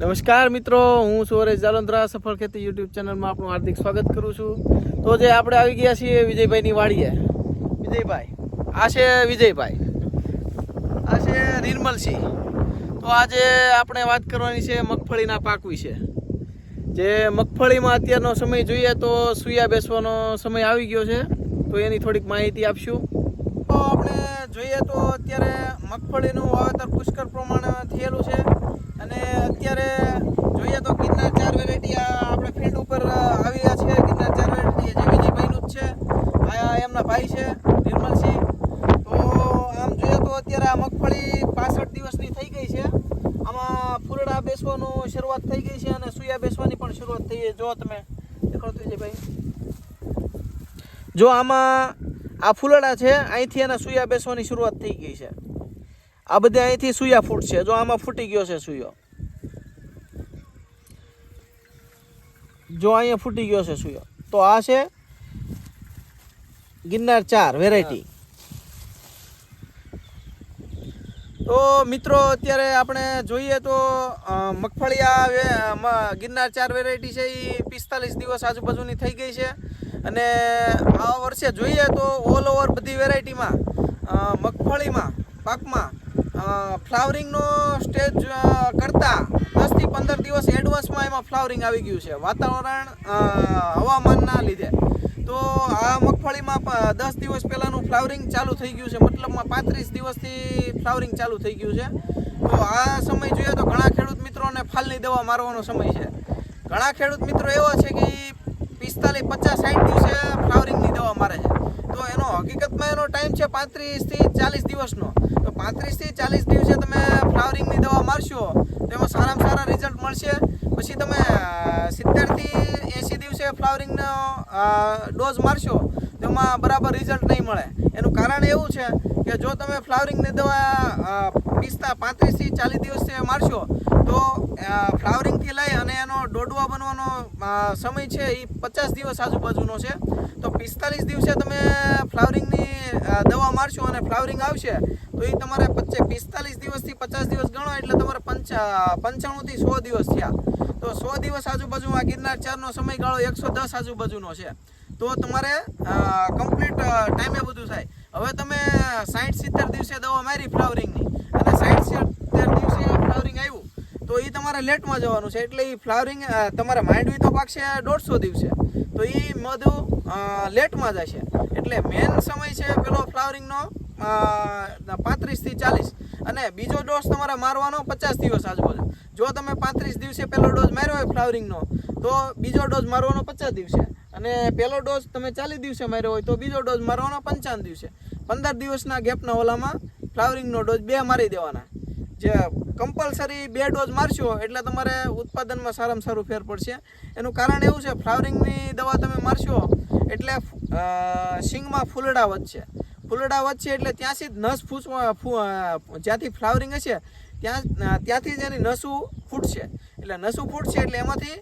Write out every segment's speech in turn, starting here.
નમસ્કાર મિત્રો, હું સુરેશ જાલંત્રા સફળ ખેતી યુટ્યુબ ચેનલમાં આપનું હાર્દિક સ્વાગત કરું છું. તો જે આપણે આવી ગયા છીએ વિજયભાઈની વાડીએ. વિજયભાઈ, આ છે વિજયભાઈ. આ છે નિર્મલસિંહ. તો આજે આપણે વાત કરવાની છે મગફળીના પાક વિશે. જે મગફળીમાં અત્યારનો સમય જોઈએ તો સુયા બેસવાનો સમય આવી ગયો છે. તો એની થોડીક માહિતી આપશું. તો આપણે જોઈએ તો અત્યારે મગફળીનું વાવેતર પુષ્કળ પ્રમાણે થયેલું છે. અત્યારે જોઈએ તો ગિરનાર ચાર વેરાયટી આપણે ફિલ્ડ ઉપર આવી રહ્યા છે. ગિરનાર ચાર વેરાયટી જે વિજયભાઈનું જ છે, આ એમના ભાઈ છે નિર્મલસિંહ તો આમ જોઈએ તો અત્યારે આ મગફળી પાસઠ દિવસની થઈ ગઈ છે. આમાં ફૂલડા બેસવાનું શરૂઆત થઈ ગઈ છે અને સુયા બેસવાની પણ શરૂઆત થઈ જો તમે દેખો વિજયભાઈ. જો આમાં આ ફૂલડા છે, અહીંથી એના સુયા બેસવાની શરૂઆત થઈ ગઈ છે. આ બધે અહીંથી સુયા ફૂટશે. જો આમાં ફૂટી ગયો છે સુયો. જો અહીંયા ફૂટી ગયો છે સુયો, તો આ છે ગિરનાર ચાર વેરાયટી તો મિત્રો, અત્યારે આપણે જોઈએ તો મગફળી આ ગિરનાર ચાર વેરાયટી છે એ પિસ્તાલીસ દિવસ આજુબાજુની થઈ ગઈ છે. અને આ વર્ષે જોઈએ તો ઓલ ઓવર બધી વેરાયટીમાં મગફળીમાં, પાકમાં ફ્લાવરિંગનો સ્ટેજ કરતાં દસથી પંદર દિવસ એડવાન્સમાં એમાં ફ્લાવરિંગ આવી ગયું છે. વાતાવરણ હવામાનના લીધે. તો આ મગફળીમાં દસ દિવસ પહેલાંનું ફ્લાવરિંગ ચાલુ થઈ ગયું છે. મતલબમાં પાંત્રીસ દિવસથી ફ્લાવરિંગ ચાલુ થઈ ગયું છે. તો આ સમય જોઈએ તો ઘણા ખેડૂત મિત્રોને ફાલની દવા મારવાનો સમય છે. ઘણા ખેડૂત મિત્રો એવા છે કે પિસ્તાલીસ, પચાસ સાઠ દિવસે ફ્લાવરિંગની દવા મારે છે. તો એનો હકીકતમાં એનો ટાઈમ છે પાંત્રીસથી ચાલીસ દિવસનો. તો પાંત્રીસથી ચાલીસ દિવસે તમે ફ્લાવરિંગની દવા મારશો, તો એમાં સારામાં સારા રિઝલ્ટ મળશે. પછી તમે સિત્તેરથી એંસી દિવસે ફ્લાવરિંગનો ડોઝ મારશો તો એમાં બરાબર રિઝલ્ટ નહીં મળે. એનું કારણ એવું છે કે જો તમે ફ્લાવરિંગની દવા પિસ્તા પાંત્રીસથી ચાલીસ દિવસે મારશો તો ફ્લાવરિંગથી લઈ અને એનો ડોડવા બનવાનો સમય છે એ પચાસ દિવસ આજુબાજુનો છે. તો પિસ્તાલીસ દિવસે તમે ફ્લાવરિંગની દવા અને ફ્લાવરિંગ આવશે તો એ તમારે પચે પિસ્તાલીસ દિવસથી પચાસ દિવસ ગણો એટલે તમારે પંચા પંચાણુંથી સો દિવસ થયા. તો સો દિવસ આજુબાજુ આ ગિરનાર ચારનો સમયગાળો એકસો દસ આજુબાજુનો છે. તો તમારે કમ્પ્લીટ ટાઈમે બધું થાય. હવે તમે સાઠ સિત્તેર દિવસે દવા મારી ફ્લાવરિંગની. અને સાઠ સિત્તેર દિવસે ફ્લાવરિંગ આવ્યું તો એ તમારે લેટમાં જવાનું છે. એટલે એ ફ્લાવરિંગ તમારે માંડવી તો પાકશે દોઢસો દિવસે. તો એ મધુ અ, લેટમાં જશે. એટલે મેન સમય છે પેલો ફ્લાવરિંગનો પાંત્રીસથી ચાલીસ. અને બીજો ડોઝ તમારે મારવાનો પચાસ દિવસ આજુબાજુ. જો તમે પાંત્રીસ દિવસે પહેલો ડોઝ માર્યો હોય ફ્લાવરિંગનો તો બીજો ડોઝ મારવાનો પચાસ દિવસે. અને પહેલો ડોઝ તમે ચાલીસ દિવસે માર્યો હોય, તો બીજો ડોઝ મારવાનો પંચાવન દિવસે. પંદર દિવસના ગેપના ઓલામાં ફ્લાવરિંગનો ડોઝ બે મારી દેવાના. જે કમ્પલસરી બે ડોઝ મારશો એટલે તમારે ઉત્પાદનમાં સારામાં સારું ફેર પડશે. એનું કારણ એવું છે ફ્લાવરિંગની દવા તમે મારશો એટલે સિંગમાં ફૂલડા વધશે. ફૂલડા વધશે એટલે ત્યાંથી જ નસ ફૂસ જ્યાંથી ફ્લાવરિંગ હશે, ત્યાં ત્યાંથી જ એની નસું ફૂટશે. એટલે નસું ફૂટશે એટલે એમાંથી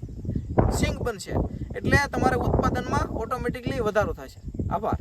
સિંગ બનશે. એટલે તમારે ઉત્પાદનમાં ઓટોમેટિકલી વધારો થશે. આભાર.